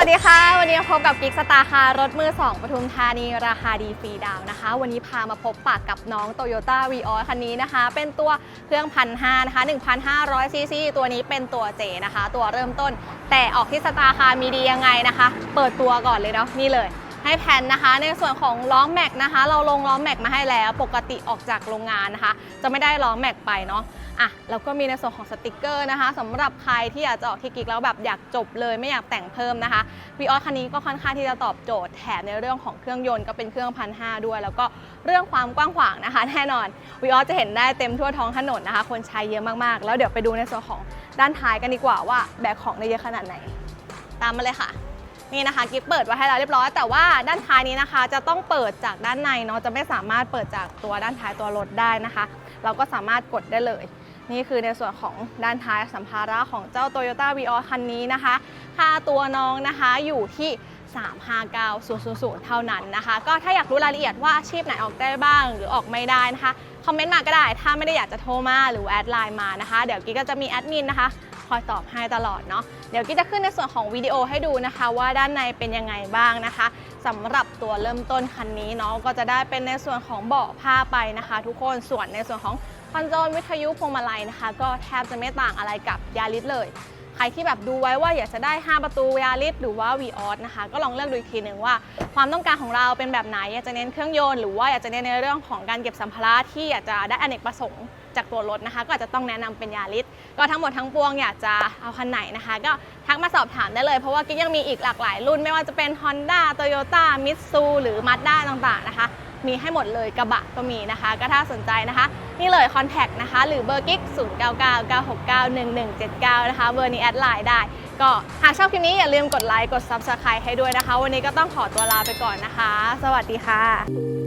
วัสดีค่ะ วันนี้พบกับกิ๊กสตาร์ค่ะรถมือ 2ปทุมธานีราคาดีฟรีดาวนะคะ วันนี้พามาพบปากกับน้อง t o y ยต้าวีออคันนี้นะคะ เป็นตัวเครื่องพันห้านะคะ1,500ซีซีตัวนี้เป็นตัวเจนะคะ ตัวเริ่มต้น แต่ออกที่สตาร์คามีดียังไงนะคะ เปิดตัวก่อนเลยเนาะนี่เลย ให้แผ่นนะคะ ในส่วนของล้อแม็กนะคะ เราลงล้อแม็กมาให้แล้วปกติออกจากโรงงานนะคะ จะไม่ได้ล้อแม็กไปเนาะอะแล้วก็มีในส่วนของสติกเกอร์นะคะสำหรับใครที่อยากจะออกที่กิกแล้วแบบอยากจบเลยไม่อยากแต่งเพิ่มนะคะวีออสคันนี้ก็ค่อนข้างที่จะตอบโจทย์แถมในเรื่องของเครื่องยนต์ก็เป็นเครื่องพันห้าด้วย แล้วก็เรื่องความกว้างขวางนะคะแน่นอนวีออสจะเห็นได้เต็มทั่วท้องถนนนะคะ คนใช้เยอะมากๆ แล้วเดี๋ยวไปดูในส่วนของด้านท้ายกันดีกว่าว่าแบกของได้เยอะขนาดไหน ตามมาเลยค่ะ นี่นะคะกิ๊บเปิดไว้ให้แล้วเรียบร้อยแต่ว่าด้านท้ายนี้นะคะ จะต้องเปิดจากด้านในเนาะจะไม่สามารถเปิดจากตัวด้านท้ายตัวรถได้นะคะ เราก็สามารถกดได้เลย นี่คือในส่วนของด้านท้ายสัมภาระของเจ้า Toyota v ีออคันนี้นะคะ ค่าตัวน้องนะคะอยู่ที่ 359000 เท่านั้นนะคะ ก็ถ้าอยากรู้รายละเอียดว่าอาชีพไหนออกได้บ้าง หรือออกไม่ได้นะคะคอมเมนต์มาก็ได้ ถ้าไม่ได้อยากจะโทรมาหรือแอดไลน์มานะคะ เดี๋ยวกิ๊กก็จะมีแอดมินนะคะ คอยตอบให้ตลอดเนาะเดี๋ยวกิ๊กจะขึ้นในส่วนของวิดีโอให้ดูนะคะ ว่าด้านในเป็นยังไงบ้างนะคะสำหรับตัวเริ่มต้นคันนี้เนาะก็จะได้เป็นในส่วนของเบาะผ้าไปนะคะ ทุกคนส่วนในส่วนของคอนโซลวิทยุพวงมาลัยนะคะ ก็แทบจะไม่ต่างอะไรกับยาริสเลย ใครที่แบบดูไว้ว่าอยากจะได้ 5 ประตูยาริสหรือว่า v ีออสนะคะ ก็ลองเลือกดูอีกทีหนึ่งว่า ความต้องการของเราเป็นแบบไหน อยากจะเน้นเครื่องยนต์หรือว่าอยากจะเน้นในเรื่องของการเก็บสัมภาระที่อยากจะได้อเนกประสงค์จากตัวรถนะคะ ก็อาจจะต้องแนะนำเป็นยาริสก็ทั้งหมดทั้งปวงอยากจะเอาคันไหนนะคะ ก็ทักมาสอบถามได้เลยเพราะว่ากิ๊กยังมีอีกหลากหลายรุ่น ไม่ว่าจะเป็น Honda Toyota Mitsu หรือ Mazda ต่างๆนะคะ มีให้หมดเลยกระบะก็มีนะคะ ก็ถ้าสนใจนะคะ นี่เลยคอนแทคนะคะ หรือเบอร์กิ๊ก0 9 9 9 6 9 1 1 7 9 นะคะ เบอร์นี้แอดไลน์ได้ ก็หากชอบคลิปนี้อย่าลืมกดไลค์กด Subscribe ให้ด้วยนะคะ วันนี้ก็ต้องขอตัวลาไปก่อนนะคะ สวัสดีค่ะ